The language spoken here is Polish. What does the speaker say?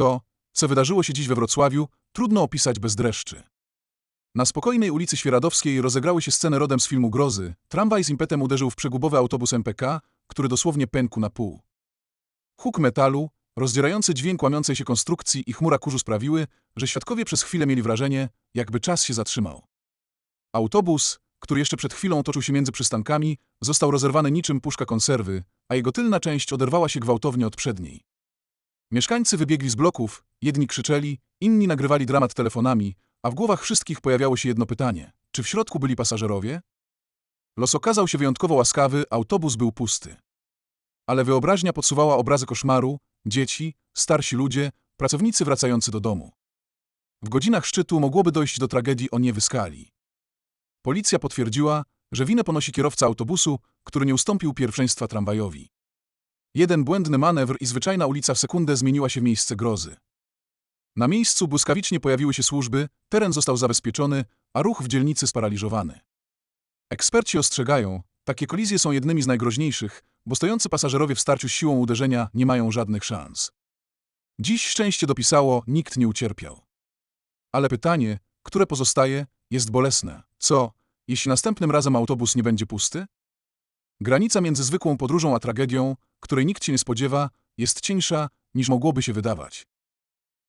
To, co wydarzyło się dziś we Wrocławiu, trudno opisać bez dreszczy. Na spokojnej ulicy Świeradowskiej rozegrały się sceny rodem z filmu Grozy. Tramwaj z impetem uderzył w przegubowy autobus MPK, który dosłownie pękł na pół. Huk metalu, rozdzierający dźwięk łamiącej się konstrukcji i chmura kurzu sprawiły, że świadkowie przez chwilę mieli wrażenie, jakby czas się zatrzymał. Autobus, który jeszcze przed chwilą toczył się między przystankami, został rozerwany niczym puszka konserwy, a jego tylna część oderwała się gwałtownie od przedniej. Mieszkańcy wybiegli z bloków, jedni krzyczeli, inni nagrywali dramat telefonami, a w głowach wszystkich pojawiało się jedno pytanie. Czy w środku byli pasażerowie? Los okazał się wyjątkowo łaskawy, autobus był pusty. Ale wyobraźnia podsuwała obrazy koszmaru, dzieci, starsi ludzie, pracownicy wracający do domu. W godzinach szczytu mogłoby dojść do tragedii o niewy skali. Policja potwierdziła, że winę ponosi kierowca autobusu, który nie ustąpił pierwszeństwa tramwajowi. Jeden błędny manewr i zwyczajna ulica w sekundę zmieniła się w miejsce grozy. Na miejscu błyskawicznie pojawiły się służby, teren został zabezpieczony, a ruch w dzielnicy sparaliżowany. Eksperci ostrzegają, takie kolizje są jednymi z najgroźniejszych, bo stojący pasażerowie w starciu z siłą uderzenia nie mają żadnych szans. Dziś szczęście dopisało, nikt nie ucierpiał. Ale pytanie, które pozostaje, jest bolesne. Co, jeśli następnym razem autobus nie będzie pusty? Granica między zwykłą podróżą a tragedią, której nikt się nie spodziewa, jest cieńsza, niż mogłoby się wydawać.